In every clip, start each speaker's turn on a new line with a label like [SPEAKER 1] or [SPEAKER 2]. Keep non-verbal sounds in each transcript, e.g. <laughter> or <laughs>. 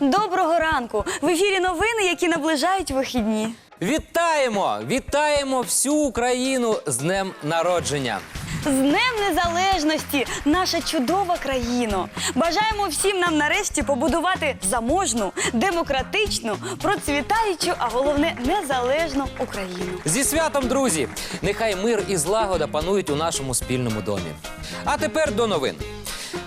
[SPEAKER 1] Доброго ранку! В ефірі новини, які наближають вихідні.
[SPEAKER 2] Вітаємо! Вітаємо всю Україну з днем народження!
[SPEAKER 1] З Днем Незалежності, наша чудова країно! Бажаємо всім нам нарешті побудувати заможну, демократичну, процвітаючу, а головне незалежну Україну.
[SPEAKER 2] Зі святом, друзі! Нехай мир і злагода панують у нашому спільному домі. А тепер до новин.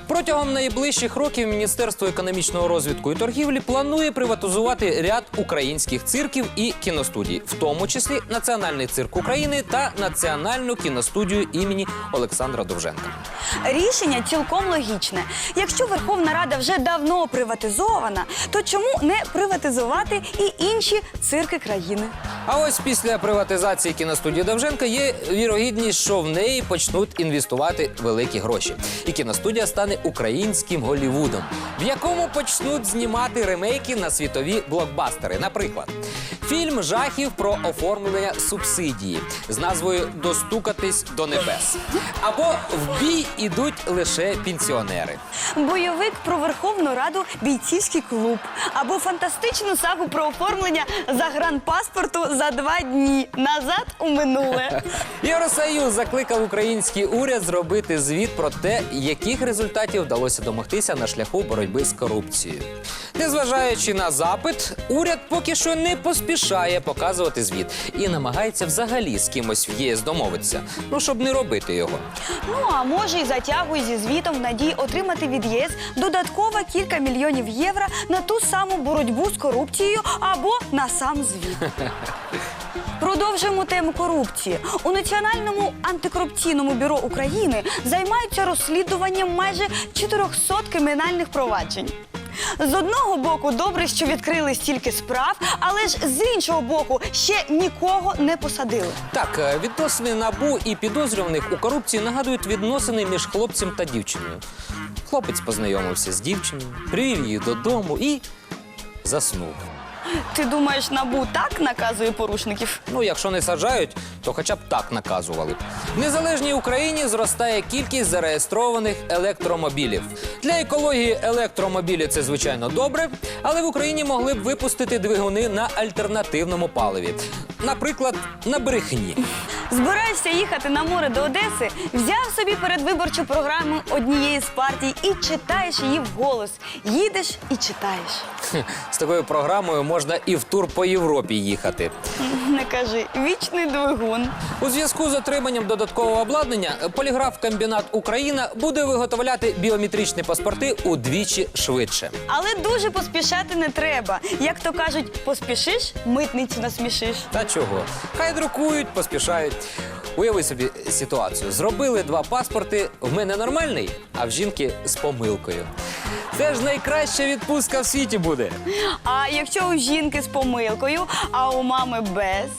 [SPEAKER 2] Протягом найближчих років Міністерство економічного розвитку і торгівлі планує приватизувати ряд українських цирків і кіностудій, в тому числі Національний цирк України та Національну кіностудію імені Олександра Довженка.
[SPEAKER 1] Рішення цілком логічне. Якщо Верховна Рада вже давно приватизована, то чому не приватизувати і інші цирки країни?
[SPEAKER 2] А ось після приватизації кіностудії Довженка є вірогідність, що в неї почнуть інвестувати великі гроші. І кіностудія стане українським Голівудом, в якому почнуть знімати ремейки на світові блокбастери. Наприклад, фільм жахів про оформлення субсидії з назвою Достукатись до небес. Або в бій ідуть лише пенсіонери.
[SPEAKER 1] Бойовик про Верховну Раду бійцівський клуб або фантастичну сагу про оформлення загранпаспорту за два дні назад у минуле.
[SPEAKER 2] Євросоюз закликав український уряд зробити звіт про те, яких результатів вдалося домогтися на шляху боротьби з корупцією. Незважаючи на запит, уряд поки що не поспішає показувати звіт і намагається взагалі з кимось в ЄС домовитися, ну щоб не робити його.
[SPEAKER 1] Ну а може й затягує зі звітом в надії отримати від ЄС додатково кілька мільйонів євро на ту саму боротьбу з корупцією або на сам звіт. <laughs> Продовжуємо тему корупції. У Національному антикорупційному бюро України займаються розслідуванням майже 400 кримінальних проваджень. З одного боку, добре, що відкрили стільки справ, але ж з іншого боку, ще нікого не посадили.
[SPEAKER 2] Так, е, відносини набу і підозрюваних у корупції нагадують відносини між хлопцем та дівчиною. Хлопець познайомився з дівчиною, привів її додому і заснув.
[SPEAKER 1] Ти думаєш, набу так наказує порушників?
[SPEAKER 2] Ну, якщо не саджають, то хоча б так наказували. В незалежній Україні зростає кількість зареєстрованих електромобілів. Для екології електромобілі це звичайно добре, але в Україні могли б випустити двигуни на альтернативному паливі. Наприклад, на брехні.
[SPEAKER 1] Збираєшся їхати на море до Одеси, взяв собі передвиборчу програму однієї з партій і читаєш її вголос. Їдеш і читаєш.
[SPEAKER 2] З такою програмою можна і в тур по Європі їхати.
[SPEAKER 1] Не кажи, вічний двигун.
[SPEAKER 2] У зв'язку з отриманням додаткового обладнання поліграф-комбінат Україна буде виготовляти біометричні паспорти удвічі швидше.
[SPEAKER 1] Але дуже поспішати не треба. Як то кажуть, поспішиш, митницю насмішиш.
[SPEAKER 2] Та чого? Хай друкують, поспішають. Уяви собі ситуацію. Зробили два паспорти. В мене нормальний, а в жінки з помилкою. Це ж найкраща відпустка в світі буде.
[SPEAKER 1] А якщо у жінки з помилкою, а у мами без.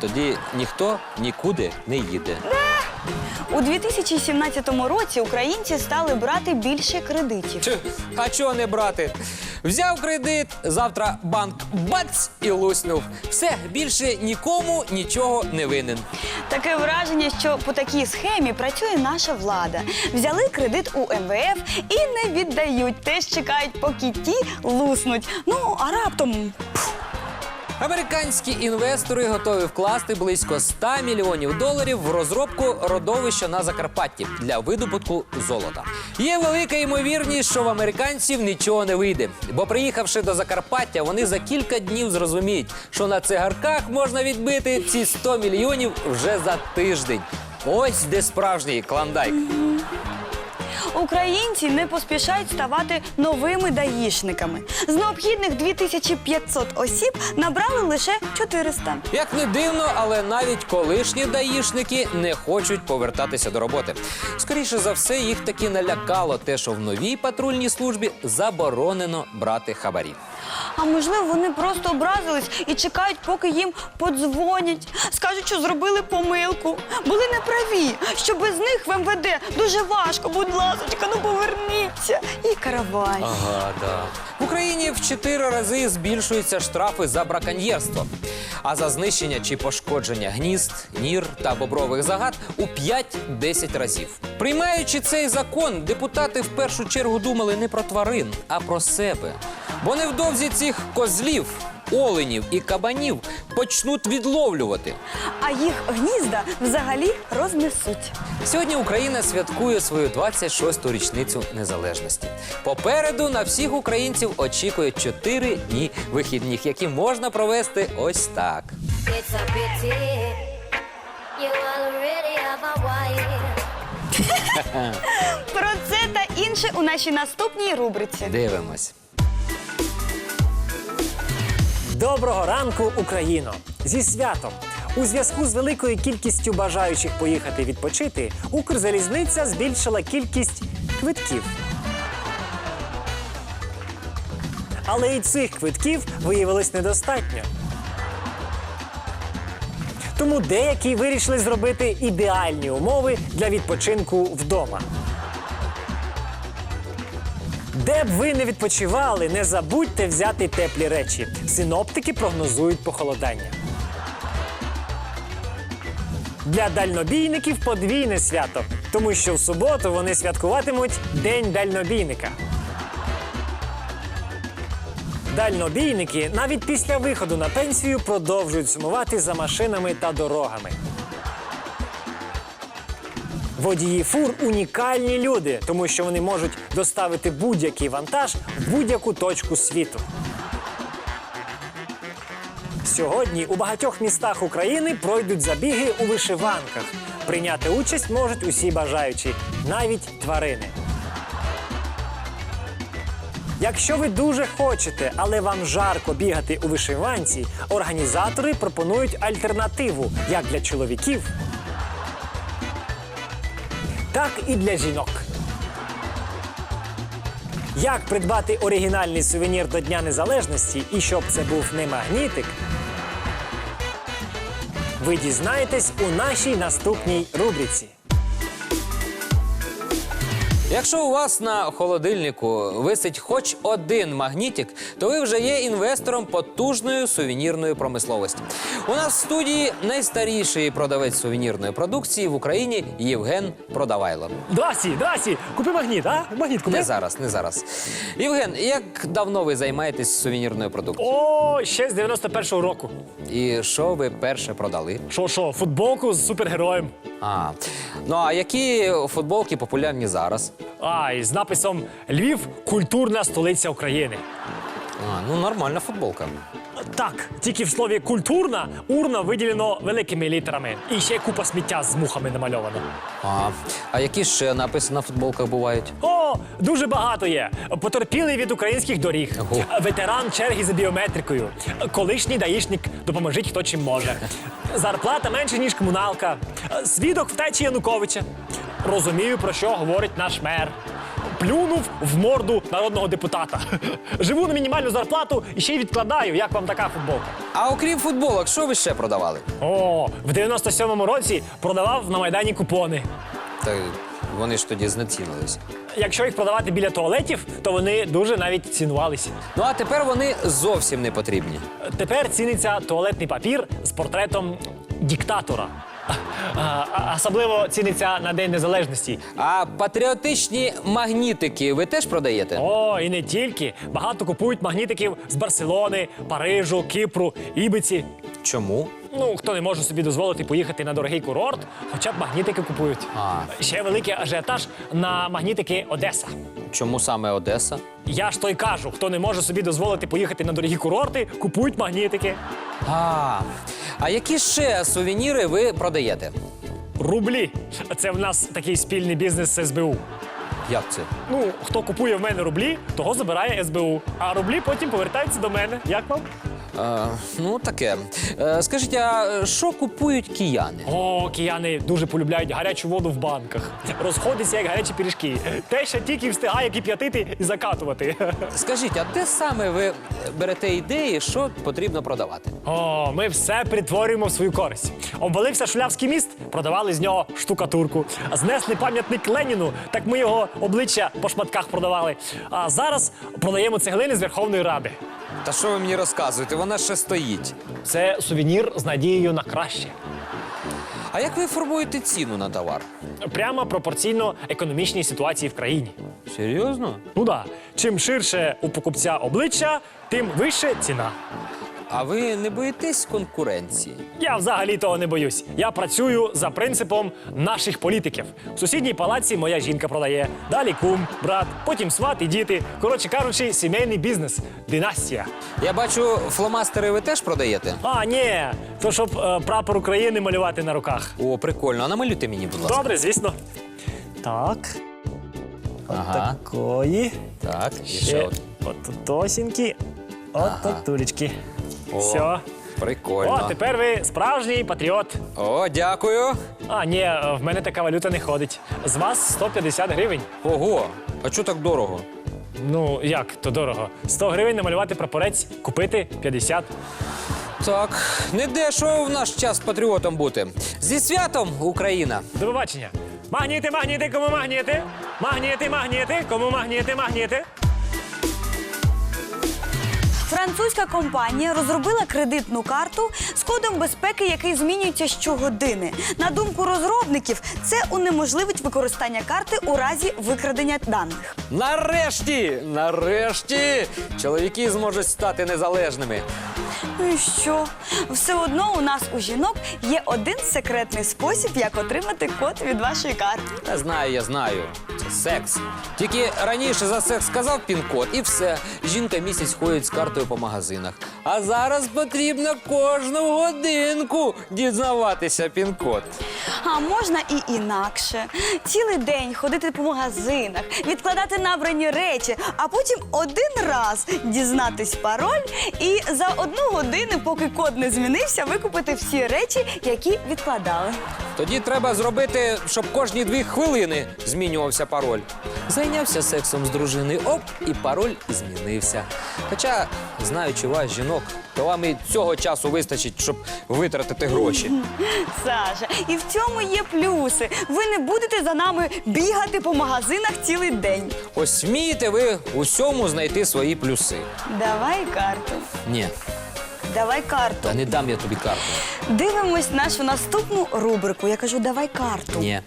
[SPEAKER 2] Тоді ніхто нікуди не їде.
[SPEAKER 1] У 2017 році українці стали брати більше кредитів.
[SPEAKER 2] Чи, а чого не брати? Взяв кредит, завтра банк бац і луснув. Все, більше нікому нічого не винен.
[SPEAKER 1] Таке враження, що по такій схемі працює наша влада. Взяли кредит у МВФ і не віддають. Теж чекають, поки ті луснуть. Ну а раптом
[SPEAKER 2] Американські інвестори готові вкласти близько 100 мільйонів доларів в розробку родовища на Закарпатті для видобутку золота. Є велика ймовірність, що в американців нічого не вийде, бо приїхавши до Закарпаття, вони за кілька днів зрозуміють, що на цигарках можна відбити ці 100 мільйонів вже за тиждень. Ось де справжній клондайк.
[SPEAKER 1] Українці не поспішають ставати новими даїшниками. З необхідних 2500 осіб набрали лише 400.
[SPEAKER 2] Як не дивно, але навіть колишні даїшники не хочуть повертатися до роботи. Скоріше за все, їх таки налякало те, що в новій патрульній службі заборонено брати хабарі.
[SPEAKER 1] А можливо, вони просто образились і чекають, поки їм подзвонять. Скажуть, що зробили помилку. Були неправі, що без них в МВД дуже важко, будь ласка, ну поверніться. І каравай.
[SPEAKER 2] Ага, да. В Україні в чотири рази збільшуються штрафи за браконьєрство, а за знищення чи пошкодження гнізд, нір та бобрових загад у 5-10 разів. Приймаючи цей закон, депутати в першу чергу думали не про тварин, а про себе. Бо невдовзі цих козлів, оленів і кабанів почнуть відловлювати.
[SPEAKER 1] А їх гнізда взагалі рознесуть.
[SPEAKER 2] Сьогодні Україна святкує свою 26-ту річницю незалежності. Попереду на всіх українців очікує 4 дні вихідних, які можна провести ось так.
[SPEAKER 3] It's a pity you already have a wife.
[SPEAKER 1] Про це та інше у нашій наступній рубриці.
[SPEAKER 2] Дивимось.
[SPEAKER 4] Доброго ранку, Україно! Зі святом! У зв'язку з великою кількістю бажаючих поїхати відпочити, Укрзалізниця збільшила кількість квитків. Але і цих квитків виявилось недостатньо. Тому деякі вирішили зробити ідеальні умови для відпочинку вдома. Де б ви не відпочивали, не забудьте взяти теплі речі. Синоптики прогнозують похолодання. Для дальнобійників подвійне свято, тому що в суботу вони святкуватимуть День дальнобійника. Дальнобійники навіть після виходу на пенсію продовжують сумувати за машинами та дорогами. Водії фур унікальні люди, тому що вони можуть доставити будь-який вантаж в будь-яку точку світу. Сьогодні у багатьох містах України пройдуть забіги у вишиванках. Прийняти участь можуть усі бажаючі, навіть тварини. Якщо ви дуже хочете, але вам жарко бігати у вишиванці, організатори пропонують альтернативу як для чоловіків, так і для жінок. Як придбати оригінальний сувенір до Дня Незалежності і щоб це був не магнітик? Ви дізнаєтесь у нашій наступній рубриці.
[SPEAKER 2] Якщо у вас на холодильнику висить хоч один магнітик, то ви вже є інвестором потужної сувенірної промисловості. У нас в студії найстаріший продавець сувенірної продукції в Україні Євген Продавайло.
[SPEAKER 4] Драсі, Драсі, купи магніт, а? Магніт купи.
[SPEAKER 2] Не зараз, не зараз. Євген, як давно ви займаєтесь сувенірною продукцією?
[SPEAKER 4] О, ще з 91-го року.
[SPEAKER 2] І що ви перше продали?
[SPEAKER 4] Що, що, футболку з супергероєм.
[SPEAKER 2] А ну а які футболки популярні зараз?
[SPEAKER 4] А, і з написом Львів культурна столиця України.
[SPEAKER 2] А, ну нормальна футболка.
[SPEAKER 4] Так, тільки в слові культурна урна виділено великими літерами. І ще купа сміття з мухами намальовано.
[SPEAKER 2] А, а які ще написи на футболках бувають?
[SPEAKER 4] О, дуже багато є. Потерпілий від українських доріг,
[SPEAKER 2] Ого.
[SPEAKER 4] ветеран черги за біометрикою, колишній даїшник, допоможіть хто чим може. Зарплата менше, ніж комуналка, свідок втечі Януковича. Розумію, про що говорить наш мер. Плюнув в морду народного депутата. <laughs> Живу на мінімальну зарплату і ще й відкладаю. Як вам така футболка?
[SPEAKER 2] А окрім футболок, що ви ще продавали?
[SPEAKER 4] О, в 97-му році продавав на майдані купони.
[SPEAKER 2] Та вони ж тоді знецінились.
[SPEAKER 4] Якщо їх продавати біля туалетів, то вони дуже навіть цінувалися.
[SPEAKER 2] Ну а тепер вони зовсім не потрібні.
[SPEAKER 4] Тепер ціниться туалетний папір з портретом диктатора. А, Особливо ціниться на День Незалежності.
[SPEAKER 2] А патріотичні магнітики ви теж продаєте?
[SPEAKER 4] О, і не тільки. Багато купують магнітиків з Барселони, Парижу, Кіпру, Ібиці.
[SPEAKER 2] Чому?
[SPEAKER 4] Ну, хто не може собі дозволити поїхати на дорогий курорт, хоча б магнітики купують.
[SPEAKER 2] А.
[SPEAKER 4] Ще великий ажіотаж на магнітики Одеса.
[SPEAKER 2] Чому саме Одеса?
[SPEAKER 4] Я ж то й кажу, хто не може собі дозволити поїхати на дорогі курорти, купують магнітики.
[SPEAKER 2] А, а які ще сувеніри ви продаєте?
[SPEAKER 4] Рублі. Це в нас такий спільний бізнес з СБУ.
[SPEAKER 2] Як це?
[SPEAKER 4] Ну, хто купує в мене рублі, того забирає СБУ. А рублі потім повертаються до мене. Як вам?
[SPEAKER 2] Е, ну, таке. Е, скажіть, а що купують кияни?
[SPEAKER 4] О, кияни дуже полюбляють гарячу воду в банках. Розходиться як гарячі пиріжки. Те, що тільки встигає кип'ятити і закатувати.
[SPEAKER 2] Скажіть, а де саме ви берете ідеї, що потрібно продавати?
[SPEAKER 4] О, ми все притворюємо в свою користь. Обвалився шулявський міст, продавали з нього штукатурку. Знесли пам'ятник Леніну, так ми його обличчя по шматках продавали. А зараз продаємо цеглини з Верховної Ради.
[SPEAKER 2] Та що ви мені розказуєте? Вона ще стоїть.
[SPEAKER 4] Це сувенір з надією на краще.
[SPEAKER 2] А як ви формуєте ціну на товар?
[SPEAKER 4] Прямо пропорційно економічній ситуації в країні.
[SPEAKER 2] Серйозно?
[SPEAKER 4] Ну да, чим ширше у покупця обличчя, тим вище ціна.
[SPEAKER 2] А ви не боїтесь конкуренції?
[SPEAKER 4] Я взагалі того не боюсь. Я працюю за принципом наших політиків. В сусідній палаці моя жінка продає. Далі кум, брат, потім сват і діти. Коротше кажучи, сімейний бізнес, династія.
[SPEAKER 2] Я бачу, фломастери ви теж продаєте?
[SPEAKER 4] А, ні, то щоб е, прапор України малювати на руках.
[SPEAKER 2] О, прикольно. А намалюйте мені, будь ласка.
[SPEAKER 4] Добре, звісно. Так.
[SPEAKER 2] Ага.
[SPEAKER 4] Такої.
[SPEAKER 2] Так, і ще
[SPEAKER 4] Ще
[SPEAKER 2] от.
[SPEAKER 4] от тосінькі. От так туречки. Все.
[SPEAKER 2] Прикольно.
[SPEAKER 4] О, тепер ви справжній патріот.
[SPEAKER 2] О, дякую.
[SPEAKER 4] А, ні, е, в мене така валюта не ходить. З вас 150 гривень.
[SPEAKER 2] Ого, а чого так дорого?
[SPEAKER 4] Ну, як то дорого? 100 гривень намалювати прапорець, купити 50.
[SPEAKER 2] Так, не дешево в наш час патріотом бути. Зі святом, Україна!
[SPEAKER 4] До побачення. Магніти, магніти, кому магніти? Магніти, магніти, кому магніти, магніти?
[SPEAKER 1] Французька компанія розробила кредитну карту з кодом безпеки, який змінюється щогодини. На думку розробників, це унеможливить використання карти у разі викрадення даних.
[SPEAKER 2] Нарешті! Нарешті! Чоловіки зможуть стати незалежними.
[SPEAKER 1] Ну і що? Все одно у нас у жінок є один секретний спосіб, як отримати код від вашої карти.
[SPEAKER 2] Та знаю, я знаю. Секс. Тільки раніше за секс сказав пін-код і все. Жінка місяць ходить з картою по магазинах. А зараз потрібно кожну годинку дізнаватися пін-код.
[SPEAKER 1] А можна і інакше. Цілий день ходити по магазинах, відкладати набрані речі, а потім один раз дізнатись пароль і за одну годину, поки код не змінився, викупити всі речі, які відкладали.
[SPEAKER 2] Тоді треба зробити, щоб кожні дві хвилини змінювався пароль. Зайнявся сексом з дружиною, оп, і пароль змінився. Хоча, знаючи вас, жінок, то вам і цього часу вистачить, щоб витратити гроші. <laughs>
[SPEAKER 1] Саша, і в цьому є плюси. Ви не будете за нами бігати по магазинах цілий день.
[SPEAKER 2] Ось вмієте ви усьому знайти свої плюси.
[SPEAKER 1] Давай карту.
[SPEAKER 2] Ні,
[SPEAKER 1] Давай карту.
[SPEAKER 2] та не дам я тобі карту.
[SPEAKER 1] Дивимось нашу наступну рубрику. Я кажу, давай карту.
[SPEAKER 2] Ні.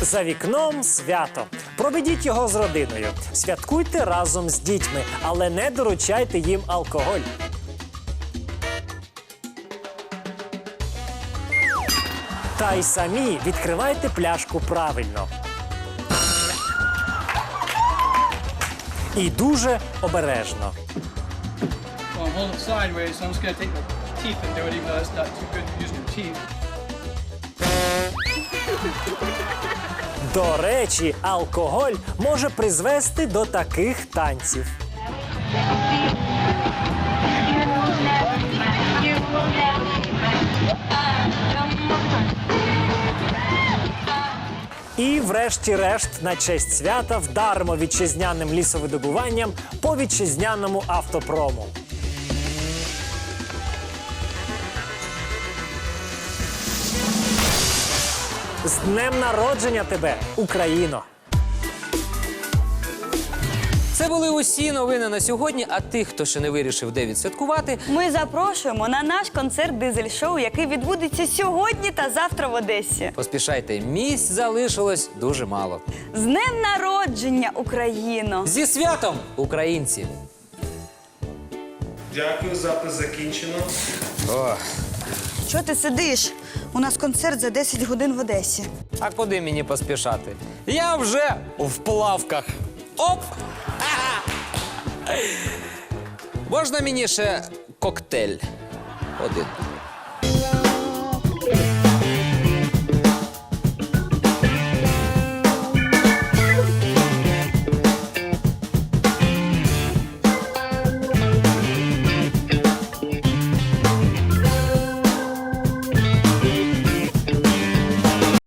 [SPEAKER 4] За вікном свято. Проведіть його з родиною. Святкуйте разом з дітьми, але не доручайте їм алкоголь. Та й самі відкривайте пляшку правильно. І дуже обережно.
[SPEAKER 5] Well,
[SPEAKER 4] До речі, алкоголь може призвести до таких танців. І, врешті-решт, на честь свята вдаримо вітчизняним лісовидобуванням по вітчизняному автопрому. З днем народження тебе, Україно!
[SPEAKER 2] Це були усі новини на сьогодні. А тих, хто ще не вирішив, де відсвяткувати,
[SPEAKER 1] Ми запрошуємо на наш концерт дизель-шоу, який відбудеться сьогодні та завтра в Одесі.
[SPEAKER 2] поспішайте. Місць залишилось дуже мало.
[SPEAKER 1] З днем народження, Україно!
[SPEAKER 2] Зі святом, українці!
[SPEAKER 6] Дякую, запис закінчено.
[SPEAKER 1] Що ти сидиш? У нас концерт за 10 годин в Одесі.
[SPEAKER 2] а куди мені поспішати? Я вже в плавках. Оп! Можна мені ще коктейль? Один.